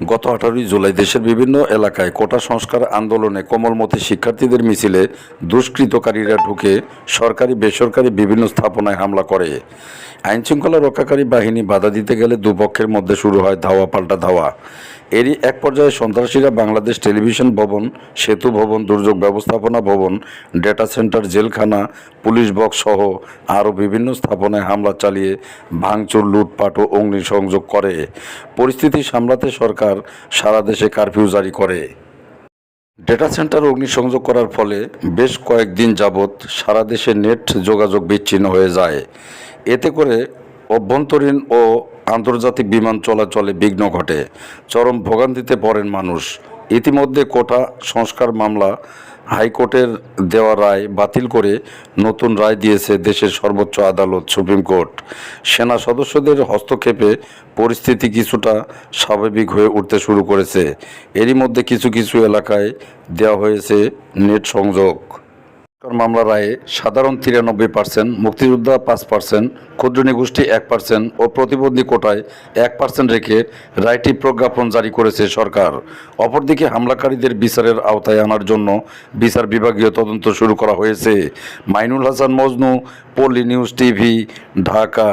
গত আঠারোই জুলাই দেশের বিভিন্ন এলাকায় কোটা সংস্কার আন্দোলনে কোমলমতি শিক্ষার্থীদের মিছিলে দুষ্কৃতকারীরা ঢুকে সরকারি, বেসরকারি বিভিন্ন স্থাপনায় হামলা করে। আইনশৃঙ্খলা রক্ষাকারী বাহিনী বাধা দিতে গেলে দুপক্ষের মধ্যে শুরু হয় ধাওয়া পাল্টা ধাওয়া। এরই এক পর্যায়ে সন্ত্রাসীরা বাংলাদেশ টেলিভিশন ভবন, সেতু ভবন, দুর্যোগ ব্যবস্থাপনা ভবন, ডেটা সেন্টার, জেলখানা, পুলিশ বক্স সহ আরও বিভিন্ন স্থাপনায় হামলা চালিয়ে ভাঙচুর, লুটপাট ও অগ্নিসংযোগ করে। পরিস্থিতি সামলাতে সরকার সারা দেশে কারফিউ জারি করে। ডেটা সেন্টার অগ্নিসংযোগ করার ফলে বেশ কয়েকদিন যাবৎ সারা দেশে নেট যোগাযোগ বিচ্ছিন্ন হয়ে যায়। এতে করে অভ্যন্তরীণ ও আন্তর্জাতিক বিমান চলাচলে বিঘ্ন ঘটে। চরম ভোগান্তিতে পড়েন মানুষ। ইতিমধ্যে কোটা সংস্কার মামলা হাইকোর্টের দেওয়া রায় বাতিল করে নতুন রায় দিয়েছে দেশের সর্বোচ্চ আদালত, সুপ্রিম কোর্ট। সেনা সদস্যদের হস্তক্ষেপে পরিস্থিতি কিছুটা স্বাভাবিক হয়ে উঠতে শুরু করেছে। এরই মধ্যে কিছু কিছু এলাকায় দেওয়া হয়েছে নেট সংযোগ। মামলা রায়ে সাধারণ তিরানব্বই পার্সেন্ট মুক্তিযোদ্ধা পাঁচ পার্সেন্ট ক্ষুদ্র নিগোষ্ঠী এক পার্সেন্ট ও প্রতিবন্ধী কোটায় এক পার্সেন্ট রেখে রায়টি প্রজ্ঞাপন জারি করেছে সরকার। অপরদিকে হামলাকারীদের বিচারের আওতায় আনার জন্য বিচার বিভাগীয় তদন্ত শুরু করা হয়েছে। মাইনুল হাসান মজনু, পল্লী নিউজ টিভি, ঢাকা।